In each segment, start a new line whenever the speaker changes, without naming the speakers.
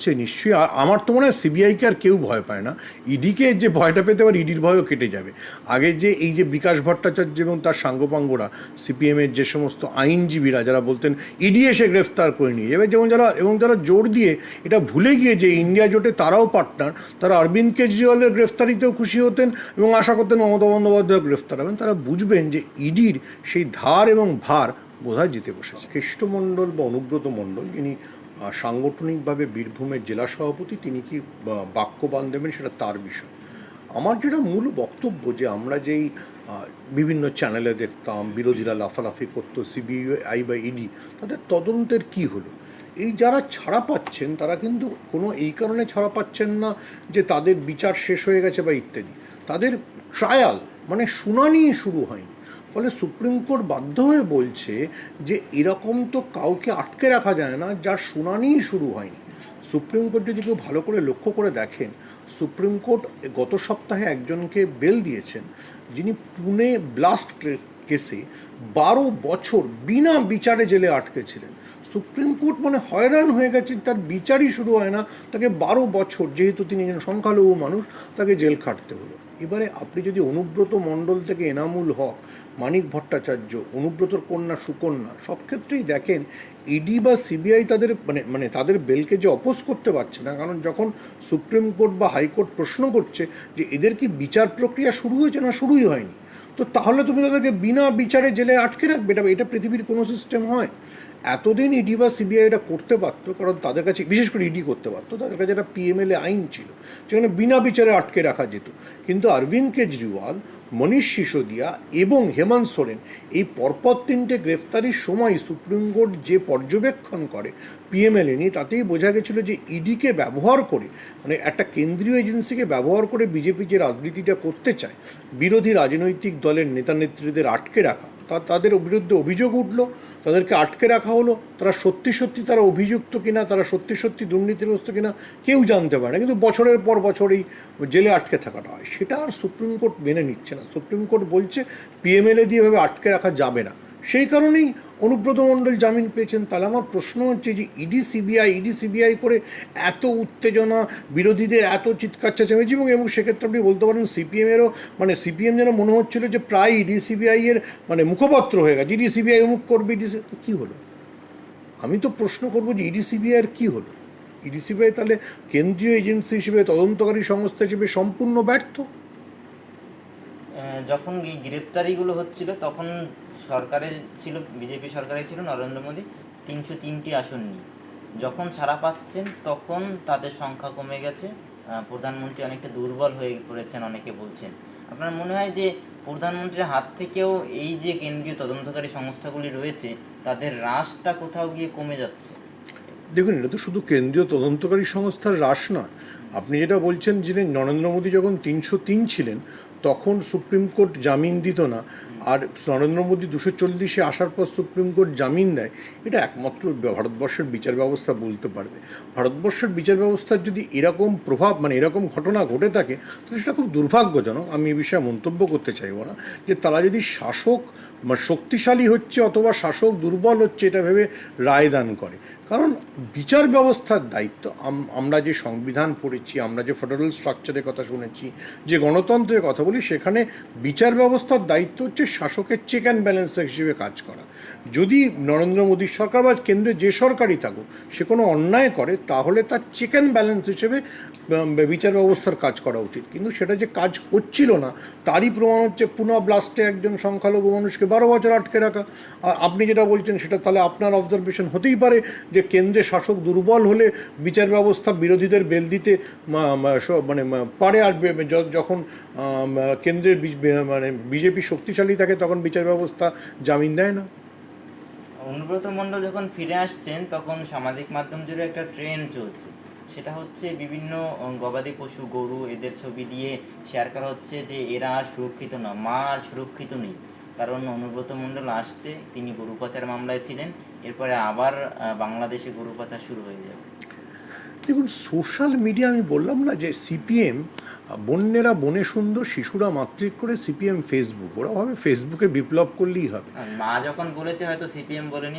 হচ্ছে নিশ্চয়ই। আ- আমার তো মনে হয় সিবিআইকে আর কেউ ভয় পায় না। ইডিকে যে ভয়টা পেতে পারে, ইডির ভয়ও কেটে যাবে। আগে যে এই যে বিকাশ ভট্টাচার্য এবং তার সাঙ্গপাঙ্গরা সিপিএমের যে সমস্ত আইনজীবীরা যারা বলতেন, ইডি এসে গ্রেফতার করে নিয়ে যাবে। যেমন যারা, এবং যারা জোর দিয়ে এটা ভুলে গিয়ে যে ইন্ডিয়া জোটে তারাও পার্টনার, তারা অরবিন্দ কেজরিওয়ালের গ্রেফতারিতেও খুশি হতেন এবং আশা করতেন মমতা বন্দ্যোপাধ্যায় গ্রেফতার হবেন। তারা বুঝবেন যে ইডির সেই ধার এবং ভার বোধহয় জিতে বসেছে। খ্রিস্টমণ্ডল বা অনুব্রত মণ্ডল, যিনি সাংগঠনিকভাবে বীরভূমের জেলা সভাপতি তিনি কি বাক্যবান দেবেন সেটা তার বিষয়। আমার যেটা মূল বক্তব্য যে আমরা যেই বিভিন্ন চ্যানেলে দেখতাম, বিরোধীরা লাফালাফি করতো, সিবিআই বা ইডি, তাদের তদন্তের কি হলো? এই যারা ছাড়া পাচ্ছেন, তারা কিন্তু কোনো এই কারণে ছাড়া পাচ্ছেন না যে তাদের বিচার শেষ হয়ে গেছে বা ইত্যাদি। তাদের ট্রায়াল মানে শুনানি শুরু হয়নি। ফলে সুপ্রিম কোর্ট বাধ্য হয়ে বলছে যে এরকম তো কাউকে আটকে রাখা যায় না, যার শুনানিই শুরু হয়নি। সুপ্রিম কোর্ট যদি কেউ ভালো করে লক্ষ্য করে দেখেন, সুপ্রিম কোর্ট গত সপ্তাহে একজনকে বেল দিয়েছেন, যিনি পুনে ব্লাস্ট কেসে বারো বছর বিনা বিচারে জেলে আটকে ছিলেন। সুপ্রিম কোর্ট মানে হয়রান হয়ে গেছে, তার বিচারই শুরু হয় না, তাকে বারো বছর, যেহেতু তিনি সংখ্যালঘু মানুষ, তাকে জেল খাটতে হলো। এবারে আপনি যদি অনুব্রত মণ্ডল থেকে এনামুল হক, মানিক ভট্টাচার্য, অনুব্রতর কন্যা সুকন্যা, সব ক্ষেত্রেই দেখেন ইডি বা সিবিআই তাদের মানে মানে তাদের বেলকে যে অপোজ করতে পারছে না, কারণ যখন সুপ্রিম কোর্ট বা হাইকোর্ট প্রশ্ন করছে যে এদের কি বিচার প্রক্রিয়া শুরু হয়েছে না শুরুই হয়নি, তো তাহলে তুমি তাদেরকে বিনা বিচারে জেলে আটকে রাখবে, এটা এটা পৃথিবীর কোনো সিস্টেম হয়। এতদিন ইডি বা সিবিআই এটা করতে পারতো, কারণ তাদের কাছে, বিশেষ করে ইডি করতে পারতো, তাদের কাছে একটা পিএমএলএ আইন ছিল, যেখানে বিনা বিচারে আটকে রাখা যেত। কিন্তু অরবিন্দ কেজরিওয়াল, মনীষ সিসোদিয়া এবং হেমন্ত সোরেন এই পরপর তিনটে গ্রেফতারির সময় সুপ্রিম কোর্ট যে পর্যবেক্ষণ করে পিএমএলএ নিয়ে, তাতেই বোঝা গেছিল যে ইডিকে ব্যবহার করে মানে একটা কেন্দ্রীয় এজেন্সিকে ব্যবহার করে বিজেপি যে রাজনীতিটা করতে চায়, বিরোধী রাজনৈতিক দলের নেতা নেত্রীদের আটকে রাখা তাদের বিরুদ্ধে অভিযোগ উঠল, তাদেরকে আটকে রাখা হলো, তারা সত্যি সত্যি তারা অভিযুক্ত কিনা, তারা সত্যি সত্যি দুর্নীতিগ্রস্ত কিনা, কেউ জানতে পারে না। কিন্তু বছরের পর বছর এই জেলে আটকে থাকাটা হয়। সেটা আর সুপ্রিম কোর্ট মেনে নিচ্ছে না। সুপ্রিম কোর্ট বলছে পিএমএলএ দিয়ে এভাবে আটকে রাখা যাবে না। সেই কারণেই অনুব্রত মণ্ডল জামিন পেয়েছেন, তাহলে আমার প্রশ্ন হচ্ছে যে ইডি সিবিআই ইডি সিবিআই করে এত উত্তেজনা, বিরোধীদের এত চিৎকার চেঁচামেচি এবং এবং সেক্ষেত্রে আপনি বলতে পারেন সিপিএমেরও মানে সিপিএম যেন মনে হচ্ছিল যে প্রায় ইডি সিবিআই এর মানে মুখপাত্র হয়ে গেছে। ইডি সিবিআই অমুক করবে, ইডি কী হলো? আমি তো প্রশ্ন করব যে ইডি সিবিআই এর কী হলো? ইডি সিবিআই তাহলে কেন্দ্রীয় এজেন্সি হিসেবে, তদন্তকারী সংস্থা হিসেবে সম্পূর্ণ ব্যর্থ?
যখন এই গ্রেপ্তারিগুলো হচ্ছিল, তখন সরকারে ছিল, বিজেপি সরকারে ছিল, নরেন্দ্র মোদী, তিনশো তিনটি আসন নিয়ে। যখন ছাড়া পাচ্ছেন, তখন তাদের সংখ্যা কমে গেছে। প্রধানমন্ত্রী অনেকটা দুর্বল হয়ে পড়েছেন অনেকে বলছেন। আপনার মনে হয় যে প্রধানমন্ত্রীর হাত থেকেও এই যে কেন্দ্রীয় তদন্তকারী সংস্থাগুলি রয়েছে, তাদের হ্রাসটা কোথাও গিয়ে কমে যাচ্ছে?
দেখুন, এটা তো শুধু কেন্দ্রীয় তদন্তকারী সংস্থার হ্রাস নয়। আপনি যেটা বলছেন, যিনি নরেন্দ্র মোদী যখন তিনশো তিন ছিলেন, তখন সুপ্রিম কোর্ট জামিন দিত না। আর নরেন্দ্র মোদী দুশো চল্লিশে আসার পর সুপ্রিম কোর্ট জামিন দেয়, এটা একমাত্র ভারতবর্ষের বিচার ব্যবস্থা বলতে পারবে। ভারতবর্ষের বিচার ব্যবস্থার যদি এরকম প্রভাব মানে এরকম ঘটনা ঘটে থাকে, তাহলে সেটা খুব দুর্ভাগ্যজনক। আমি এ বিষয়ে মন্তব্য করতে চাইব না যে তারা যদি শাসক শক্তিশালী হচ্ছে অথবা শাসক দুর্বল হচ্ছে, এটা ভেবে রায়দান করে। কারণ বিচার ব্যবস্থার দায়িত্ব, আম- আমরা যে সংবিধান পড়েছি, আমরা যে ফেডারেল স্ট্রাকচারের কথা শুনেছি, যে গণতন্ত্রের কথা বলি, সেখানে বিচার ব্যবস্থার দায়িত্ব হচ্ছে শাসকের চেক অ্যান্ড ব্যালেন্স হিসেবে কাজ করা। যদি নরেন্দ্র মোদীর সরকার বা কেন্দ্রে যে সরকারই থাকুক, সে কোনো অন্যায় করে, তাহলে তার চেক অ্যান্ড ব্যালেন্স হিসেবে বিচার ব্যবস্থার কাজ করা উচিত। কিন্তু সেটা যে কাজ হচ্ছিল না, তারই প্রমাণ হচ্ছে পুনা ব্লাস্টে একজন সংখ্যালঘু মানুষকে বারো বছর আটকে রাখা। আর আপনি যেটা বলছেন, সেটা তাহলে আপনার অবজারভেশন হতেই পারে যে কেন্দ্রে শাসক দুর্বল হলে বিচার ব্যবস্থা বিরোধীদের বেল দিতে মানে পারে। আর যখন কেন্দ্রের মানে বিজেপি শক্তিশালী থাকে তখন বিচার ব্যবস্থা জামিন দেয় না।
অনুব্রত মণ্ডল যখন ফিরে আসছেন তখন সামাজিক মাধ্যম জুড়ে একটা ট্রেন্ড চলছে। সেটা হচ্ছে বিভিন্ন গবাদি পশু গরু এদের ছবি দিয়ে শেয়ার করা হচ্ছে যে এরা আর সুরক্ষিত না মা আর সুরক্ষিত নেই। কারণ অনুব্রত মণ্ডল আসছে তিনি গরু পাচার মামলায় ছিলেন এরপরে আবার বাংলাদেশে গরু পাচার শুরু হয়ে যাবে।
দেখুন সোশ্যাল মিডিয়া আমি বললাম না যে সিপিএম বন্যেরা বনে সুন্দর শিশুরা মাতৃক করে সিপিএম ফেসবুক ওরা ভাবে ফেসবুকে বিপ্লব করলেই হবে।
মা যখন বলেছে হয়তো সিপিএম বলেনি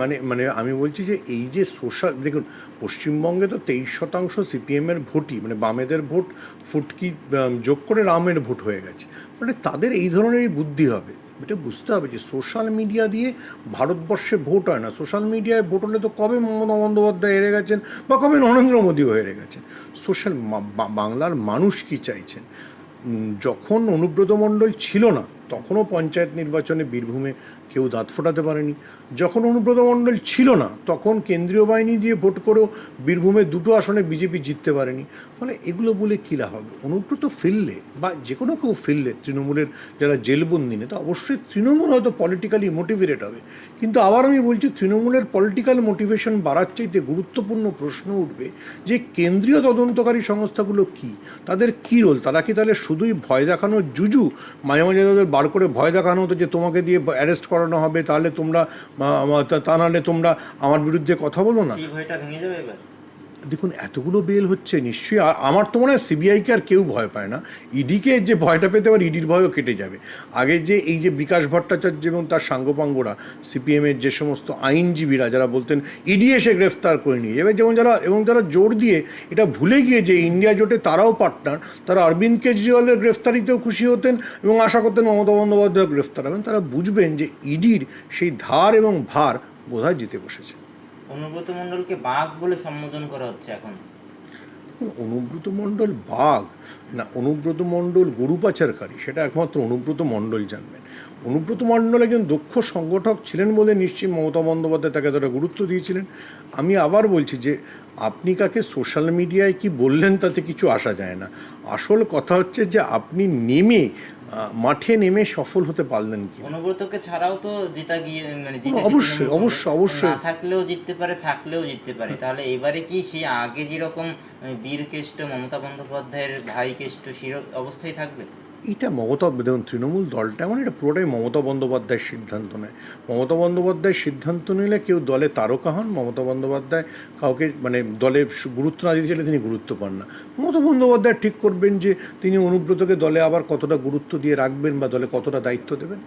মানে মানে আমি বলছি যে এই যে সোশ্যাল দেখুন পশ্চিমবঙ্গে তো তেইশ শতাংশ সিপিএমের ভোটই মানে বামেদের ভোট ফুটকি যোগ করে রামের ভোট হয়ে গেছে। মানে তাদের এই ধরনেরই বুদ্ধি হবে। এটা বুঝতে হবে যে সোশ্যাল মিডিয়া দিয়ে ভারতবর্ষে ভোট হয় না। সোশ্যাল মিডিয়ায় ভোট হলে তো কবে মমতা বন্দ্যোপাধ্যায় হেরে গেছেন বা কবে নরেন্দ্র মোদীও হেরে গেছেন? সোশ্যাল বাংলার মানুষ কি চাইছেন? যখন অনুব্রত মণ্ডল ছিল না তখনও পঞ্চায়েত নির্বাচনে বীরভূমে কেউ দাঁত ফোটাতে পারেনি। যখন অনুব্রত মণ্ডল ছিল না, তখন কেন্দ্রীয় বাহিনী দিয়ে ভোট করেও বীরভূমে দুটো আসনে বিজেপি জিততে পারেনি। ফলে এগুলো বলে কী লাভ হবে? অনুব্রত ফিরলে বা যে কোনো কেউ ফিরলে, তৃণমূলের যারা জেলবন্দি নেতা, অবশ্যই তৃণমূল হয়তো পলিটিক্যালি মোটিভেটেড হবে। কিন্তু আবার আমি বলছি, তৃণমূলের পলিটিক্যাল মোটিভেশন বাড়ার চাইতে গুরুত্বপূর্ণ প্রশ্ন উঠবে যে কেন্দ্রীয় তদন্তকারী সংস্থাগুলো কি? তাদের কী রোল তারা কি তাহলে শুধুই ভয় দেখানোর জুজু? মাঝে মাঝে তাদের বার করে ভয় দেখানো হতো যে তোমাকে দিয়ে অ্যারেস্ট করানো হবে, তাহলে তোমরা তা- নাহলে তোমরা আমার বিরুদ্ধে কথা বলো না।
ভয়টা ভেঙে যাবে এবার?
দেখুন, এতগুলো বেল হচ্ছে, নিশ্চয়ই আমার তো মনে হয় সিবিআইকে আর কেউ ভয় পায় না। ইডিকে যে ভয়টা পেতে পারে ইডির ভয়ও কেটে যাবে। আগে যে এই যে বিকাশ ভট্টাচার্য এবং তার সাঙ্গপাঙ্গরা সিপিএমের যে সমস্ত আইনজীবীরা যারা বলতেন ইডি এসে গ্রেফতার করে নিয়ে যাবে। যেমন যারা এবং যারা জোর দিয়ে এটা ভুলে গিয়ে যে ইন্ডিয়া জোটে তারাও পার্টনার, তারা অরবিন্দ কেজরিওয়ালের গ্রেফতারিতেও খুশি হতেন এবং আশা করতেন মমতা বন্দ্যোপাধ্যায় গ্রেফতার হবেন। তারা বুঝবেন যে ইডির সেই ধার এবং ভার বোধহয় জিতে বসেছে।
অনুব্রত মণ্ডলকে বাঘ বলে সম্বোধন করা হচ্ছে এখন।
অনুব্রত মণ্ডল বাঘ? না অনুব্রত মণ্ডল গরু পাচারকারী সেটা একমাত্র অনুব্রত মণ্ডল জানবেন। অনুব্রত মণ্ডল একজন দক্ষ সংগঠক ছিলেন বলে নিশ্চয়ই মমতা বন্দ্যোপাধ্যায় তাকে এতটা গুরুত্ব দিয়েছিলেন। আমি আবার বলছি যে আপনি কাকে সোশ্যাল মিডিয়ায় কি বললেন তাতে কিছু আসা যায় না। আসল কথা হচ্ছে যে আপনি নেমে মাঠে নেমে সফল হতে পারলেন কি
অনুব্রতকে ছাড়াও তো জিতা গিয়ে মানে
অবশ্যই, অবশ্যই, অবশ্যই।
না থাকলেও জিততে পারে থাকলেও জিততে পারে। তাহলে এবারে কি সেই আগে যেরকম আহ, বীর কেষ্ট মমতা বন্দ্যোপাধ্যায়ের ভাই কেষ্ট সেই অবস্থায় থাকবে?
এটা মমতা, দেখুন, তৃণমূল দলটা এমন, এটা পুরোটাই মমতা বন্দ্যোপাধ্যায়ের সিদ্ধান্ত নেয়। মমতা বন্দ্যোপাধ্যায়ের সিদ্ধান্ত নিলে কেউ দলে তারকা হন, মমতা বন্দ্যোপাধ্যায় কাউকে মানে দলে গুরুত্ব না দিতে তিনি গুরুত্ব পান না। মমতা বন্দ্যোপাধ্যায় ঠিক করবেন যে তিনি অনুব্রতকে দলে আবার কতটা গুরুত্ব দিয়ে রাখবেন বা দলে কতটা দায়িত্ব দেবেন।